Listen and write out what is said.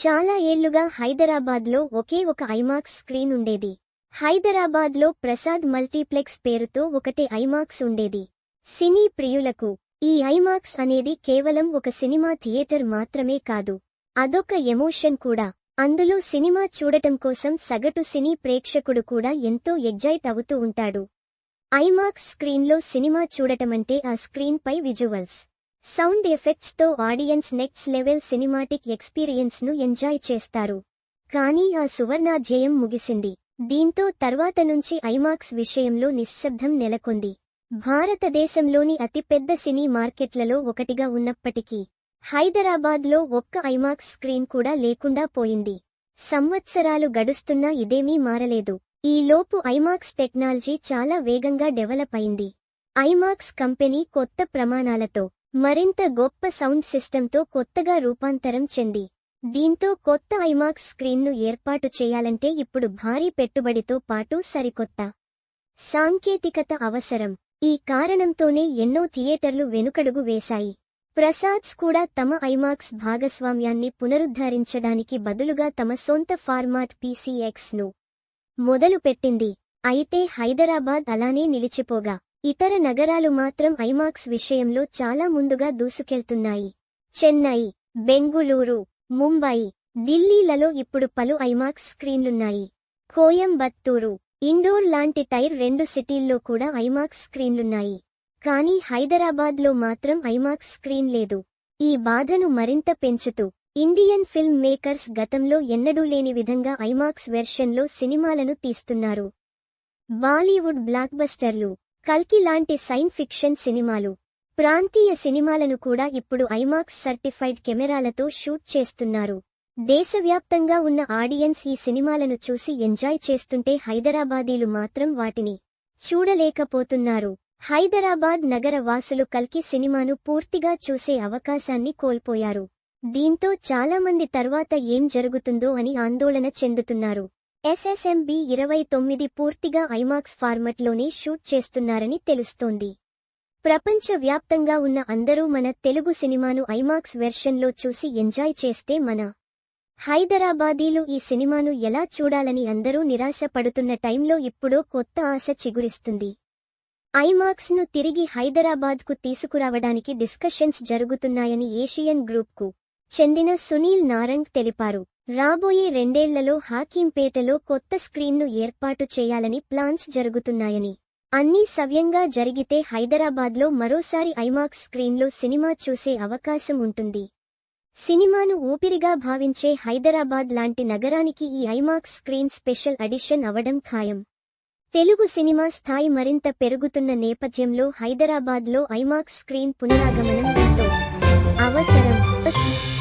చాలా ఏళ్ళుగా హైదరాబాద్లో ఒకే ఒక ఐమాక్స్ స్క్రీన్ ఉండేది. హైదరాబాద్లో ప్రసాద్ మల్టీప్లెక్స్ పేరుతో ఒకటే ఐమాక్స్ ఉండేది. సినీ ప్రియులకు ఈ ఐమాక్స్ అనేది కేవలం ఒక సినిమా థియేటర్ మాత్రమే కాదు అదొక ఎమోషన్ కూడా. అందులో సినిమా చూడటం కోసం సగటు సినీ ప్రేక్షకుడు కూడా ఎంతో ఎగ్జైట్ అవుతూ ఉంటాడు. ఐమాక్స్ స్క్రీన్లో సినిమా చూడటమంటే ఆ స్క్రీన్ పై విజువల్స్. సౌండ్ ఎఫెక్ట్స్తో ఆడియన్స్ నెక్స్ట్ లెవెల్ సినిమాటిక్ ఎక్స్పీరియన్స్ను ఎంజాయ్ చేస్తారు. కానీ ఆ సువర్ణాధ్యయం ముగిసింది. దీంతో తర్వాత నుంచి ఐమాక్స్ విషయంలో నిశ్శబ్దం నెలకొంది. భారతదేశంలోని అతిపెద్ద సినీ మార్కెట్లలో ఒకటిగా ఉన్నప్పటికీ హైదరాబాద్లో ఒక్క ఐమాక్స్ స్క్రీన్ కూడా లేకుండా పోయింది. సంవత్సరాలు గడుస్తున్నా ఇదేమీ మారలేదు. ఈ లోపు ఐమాక్స్ టెక్నాలజీ చాలా వేగంగా డెవలప్ అయింది. ఐమాక్స్ కంపెనీ కొత్త ప్రమాణాలతో మరింత గొప్ప సౌండ్ సిస్టంతో కొత్తగా రూపాంతరం చెంది. దీంతో కొత్త ఐమాక్స్ స్క్రీన్ను ఏర్పాటు చేయాలంటే ఇప్పుడు భారీ పెట్టుబడితో పాటు సరికొత్త సాంకేతికత అవసరం. ఈ కారణంతోనే ఎన్నో థియేటర్లు వెనుకడుగు వేశాయి. ప్రసాద్స్ కూడా తమ ఐమాక్స్ భాగస్వామ్యాన్ని పునరుద్ధరించడానికి బదులుగా తమ సొంత ఫార్మాట్ పీసీఎక్స్ను మొదలుపెట్టింది. అయితే హైదరాబాద్ అలానే నిలిచిపోగా. ఇతర నగరాలు మాత్రం ఐమాక్స్ విషయంలో చాలా ముందుగా దూసుకెళ్తున్నాయి. చెన్నై బెంగుళూరు ముంబై ఢిల్లీలలో ఇప్పుడు పలు ఐమాక్స్ స్క్రీన్లున్నాయి. కోయంబత్తూరు ఇండోర్ లాంటి టైర్ రెండు సిటీల్లో కూడా ఐమాక్స్ స్క్రీన్లున్నాయి. కానీ హైదరాబాద్లో మాత్రం ఐమాక్స్ స్క్రీన్ లేదు. ఈ బాధను మరింత పెంచుతూ ఇండియన్ ఫిల్మ్ మేకర్స్ గతంలో ఎన్నడూ లేని విధంగా ఐమాక్స్ వెర్షన్లో సినిమాలను తీస్తున్నారు. బాలీవుడ్ బ్లాక్బస్టర్లు కల్కి లాంటి సైన్ ఫిక్షన్ సినిమాలు. ప్రాంతీయ సినిమాలను కూడా ఇప్పుడు ఐమాక్స్ సర్టిఫైడ్ కెమెరాలతో షూట్ చేస్తున్నారు. దేశవ్యాప్తంగా ఉన్న ఆడియన్స్ ఈ సినిమాలను చూసి ఎంజాయ్ చేస్తుంటే హైదరాబాదీలు మాత్రం వాటిని చూడలేకపోతున్నారు. హైదరాబాద్ నగర వాసులు కల్కి సినిమాను పూర్తిగా చూసే అవకాశాన్ని కోల్పోయారు. దీంతో చాలామంది తర్వాత ఏం జరుగుతుందో అని ఆందోళన చెందుతున్నారు. ఎస్ఎస్ఎంబి ఇరవై తొమ్మిది పూర్తిగా ఐమాక్స్ ఫార్మట్లోనే షూట్ చేస్తున్నారని తెలుస్తోంది. ప్రపంచవ్యాప్తంగా ఉన్న అందరూ మన తెలుగు సినిమాను ఐమాక్స్ వెర్షన్లో చూసి ఎంజాయ్ చేస్తే మన హైదరాబాదీలు ఈ సినిమాను ఎలా చూడాలని అందరూ నిరాశ పడుతున్న టైంలో ఇప్పుడో కొత్త ఆశ చిగురిస్తుంది. ఐమాక్స్ను తిరిగి హైదరాబాద్కు తీసుకురావడానికి డిస్కషన్స్ జరుగుతున్నాయని ఏషియన్ గ్రూప్కు చెందిన సునీల్ నారంగ్ తెలిపారు. రాబోయే రెండేళ్ళలో హాకీంపేటలో కొత్త స్క్రీన్ను ఏర్పాటు చేయాలని ప్లాన్స్ జరుగుతున్నాయని. అన్నీ సవ్యంగా జరిగితే హైదరాబాద్లో మరోసారి ఐమాక్స్ స్క్రీన్లో సినిమా చూసే అవకాశం ఉంటుంది. సినిమాను ఊపిరిగా భావించే హైదరాబాద్ లాంటి నగరానికి ఈ ఐమాక్స్ స్క్రీన్ స్పెషల్ అడిషన్ అవడం ఖాయం. తెలుగు సినిమా స్థాయి మరింత పెరుగుతున్న నేపథ్యంలో హైదరాబాద్లో ఐమాక్స్ స్క్రీన్ పునరాగమనం ఎంతో అవసరం.